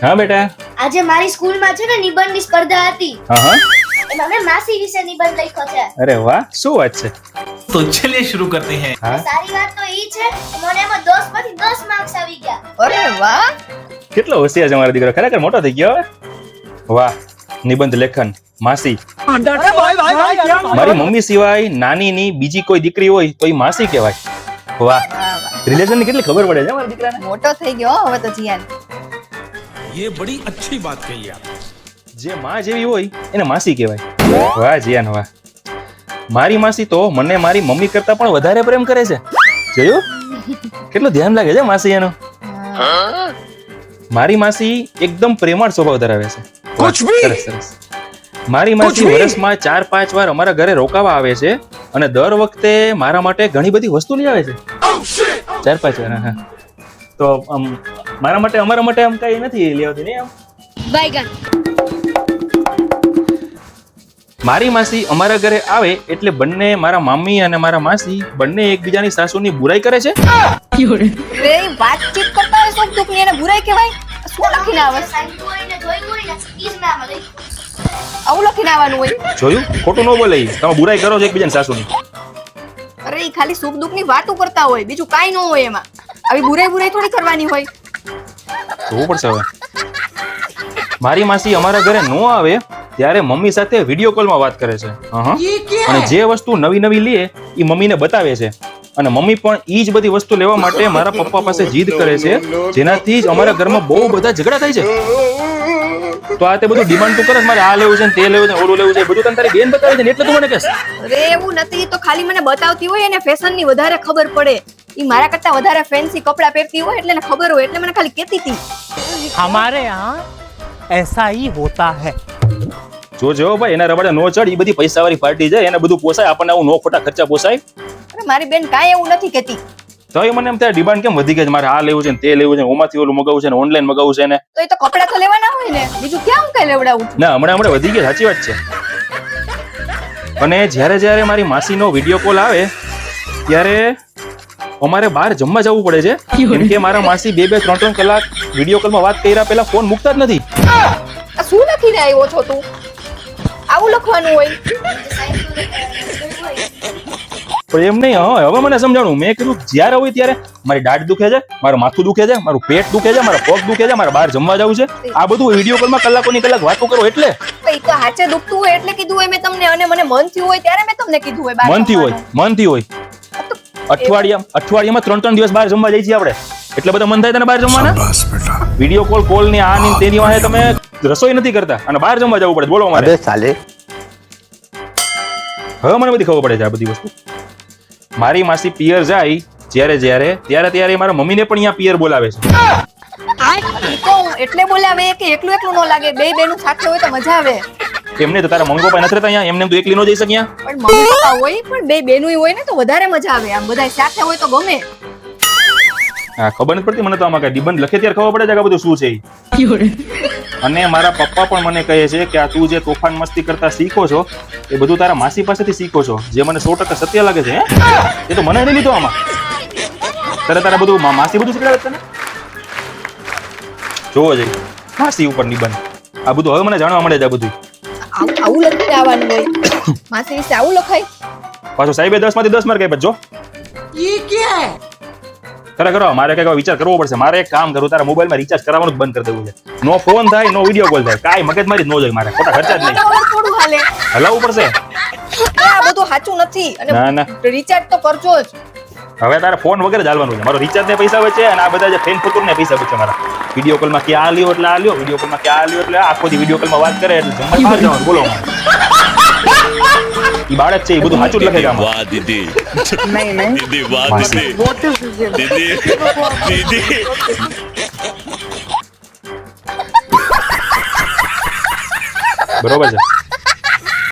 હા બેટા આજે મારી સ્કૂલમાં છે ને નિબંધની સ્પર્ધા હતી હા હા એમાં મેં માસી વિશે નિબંધ લખ્યો છે અરે વાહ શું વાત છે तो चलिए शुरू करते हैं હા સારી વાત તો ઈ છે કે મને એમાં 10 માંથી 10 માર્ક્સ આવી ગયા અરે વાહ કેટલો હોશિયાર છે મારો દીકરો ખરેખર મોટો થઈ ગયો હવે વાહ નિબંધ લેખન માસી મારી મમ્મી સિવાય નાનીની બીજી કોઈ દીકરી હોય તો એ માસી કહેવાય વાહ વાહ, વાહ. રિલેશન ની કેટલી ખબર પડે છે મારા દીકરાને મોટો થઈ ગયો હો હવે તો જીયાન ये बड़ी अच्छी बात कही आप જે માં જેવી હોય એને માસી કહેવાય વાહ જીયાન વાહ મારી માસી તો મને મારી મમ્મી કરતા પણ વધારે પ્રેમ કરે છે જોયું કેટલું ધ્યાન લાગે છે માસી એનું મારી માસી એકદમ પ્રેમાળ સ્વભાવ ધરાવે છે કુછ ભી? સરસ સરસ મારી માસી ભી? વર્ષમાં ચાર પાંચ વાર અમારા ઘરે રોકાવા આવે છે અને દર વખતે મારા માટે ઘણી બધી વસ્તુ લઈ આવે છે ચાર પાંચ વાર હા, હા તો આમ મારા માટે અમારા માટે આમ કઈ નથી લેવાતી નહીં આમ? મારી માસી અમારા ઘરે આવે એટલે બંને મારા મામી અને મારા માસી બંને એકબીજાની સાસુની બુરાઈ કરે છે? રે વાતચીત કરતા હોય સુખ દુખની એને બુરાઈ કહેવાય? શું લખીને આવે આવું લખીને આવવાનું હોય. જોયું? ખોટું ન બોલે. તમે બુરાઈ કરો છો એકબીજાની સાસુની. અરે ખાલી સુખ દુઃખની વાતો કરતા હોય. બીજું કાઈ ન હોય એમાં. આવી બુરાઈ બુરાઈ થોડી કરવાની હોય. જોવું પડશે હવે. મારી માસી અમારા ઘરે ન આવે ત્યારે મમ્મી સાથે વીડિયો કોલમાં વાત કરે છે. અને જે વસ્તુ નવી નવી લે એ મમ્મીને બતાવે છે. અને મમ્મી પણ એ જ બધી વસ્તુ લેવા માટે મારા પપ્પા પાસે જીદ કરે છે જેનાથી જ અમારા ઘરમાં બહુ બધા ઝઘડા થાય છે. તો આ તે બધું ડિમાન્ડ તું કરે મારે આ લેવું છે ને તે લેવું છે ઓલું લેવું છે બધું તને તારી બેન બતાવે છે એટલે તું મને કહેશ. અરે એવું નથી તો ખાલી મને બતાવતી હોય એને ફેશનની વધારે ખબર પડે. ઈ મારા કરતા વધારે ફેન્સી કપડા પહેરતી હોય એટલે એને ખબર હોય એટલે મને ખાલી કહેતી હતી हमारे यहाँ ऐसा ही होता है જો જો ભાઈ એના રબડે નો ચડ એ બધી પૈસાવાળી પાર્ટી છે એને બધું પોસાય આપણને આવું નો ખોટા ખર્ચા પોસાય અરે મારી બેન કાંઈ એવું નથી કહેતી તો એ મને એમ થાય ડિમાન્ડ કેમ વધી ગઈ છે મારે આ લેવું છે ને તે લેવું છે ને ઓમાંથી ઓલું મગાવવું છે ને ઓનલાઈન મગાવવું છે ને તો એ તો કપડા તો લેવાના હોય ને બીજું ક્યાં હું કઈ લેવડાવું ના હમણાં હમણાં વધી ગઈ સાચી વાત છે અને જ્યારે જ્યારે મારી માસીનો વિડીયો કોલ આવે ત્યારે અમારે બહાર જમવા જવું પડે છે. કેમ કે મારા માસી બે બે ત્રણ ત્રણ કલાક વીડિયો કોલમાં વાત કર્યા પહેલા ફોન મૂકતા જ નથી. આ શું લખીને આવ્યો છો તું? આવું લખવાનું હોય? પણ એમ નહીં હા હવે મને સમજાણું. મેં કીધું જ્યારે હોય ત્યારે મારી દાઢ દુખે છે મારું માથું દુખે છે મારું પેટ દુખે છે મારા પગ દુખે છે મારે બહાર જમવા જવું છે. આ બધું વીડિયો કોલમાં કલાકોની કલાક વાતો કરો એટલે. તો હાચે દુખતું હોય એટલે કીધું હોય મેં તમને. અને મને મન થયું હોય ત્યારે મેં તમને કીધું હોય મન મનથી હોય મન મનથી હોય. અઠવાડિયા અઠવાડિયામાં ત્રણ ત્રણ દિવસ બહાર જમવા જઈએ છીએ આપણે. એટલે બધા મન થાય તને બહાર જમવાના? વીડિયો કોલ કોલની આ ની તેની વાહે તમે રસોઈ નથી કરતા અને બહાર જમવા જવું પડે બોલો મારે ચાલે હવે મને બધી ખબર પડે છે આ બધી વસ્તુ. મારી માસી પિયર જાય જ્યારે જ્યારે ત્યારે ત્યારે મારા મમ્મીને પણ અહીંયા પિયર બોલાવે છે. એટલે બોલાવે કે એકલું એકલું ન લાગે. બે બેનું સાથે હોય તો મજા આવે. એમને તો તારા મમ્મી પપ્પા નથી રહેતા અહીંયા? એમને એમ તો એકલી ન જઈ શક્યા પણ મમ્મી પપ્પા હોય પણ બે બેનું હોય ને તો વધારે મજા આવે. આમ બધા સાથે હોય તો ગમે. હા ખબર નથી પડતી મને તો આમાં કઈ નિબંધ લખે ત્યારે ખબર પડે છે કે આ બધું શું છે અને મારા પપ્પા પણ મને કહે છે કે આ તું જે તોફાન મસ્તી કરતા શીખો છો એ બધું તારા માસી પાસેથી શીખો છો. જે મને સો ટકા સત્ય લાગે છે એ તો મને નહીં લીધો આમાં. તારે તારા બધું માસી બધું શીખડાવે તને? જોવો જઈ. માસી ઉપર નિબંધ. આ બધું હવે મને જાણવા મળે છે આ બધું આવું લખી આવવાનું હોય. માસી વિશે આવું લખાય. પાછો સાહેબે દસમાંથી દસ માર્ક આપ્યા જો. ખરા કરો મારે કઈ વિચાર કરવો પડશે. મારે એક કામ કરું તારા મોબાઈલમાં રિચાર્જ કરાવવાનું જ બંધ કરી દેવું છે. નો ફોન થાય નો વીડિયો કોલ થાય. કાઈ મગજ મારી નો જોઈ મારે. ખોટા ખર્ચા જ નહીં. હલાવવું પડશે. આ બધું સાચું નથી. અને રિચાર્જ તો કરજો જ. હવે તારે ફોન વગર જ હાલવાનું છે મારો રિચાર્જ ને પૈસા બચે અને આ બધા જે ફેન ફૂતુર ને પૈસા બચે મારા વિડીયો કોલમાં ક્યાં આ લ્યો એટલે આ લ્યો વિડીયો કોલમાં ક્યાં આ લ્યો એટલે આખો દી વિડીયો કોલમાં વાત કરે એટલે જમવા બહાર જવાનું બોલો ઈ બાળક છે એ બધું સાચું લખે કામ વાહ દીદી નહીં નહીં દીદી વાહ દીદી દીદી દીદી બરોબર છે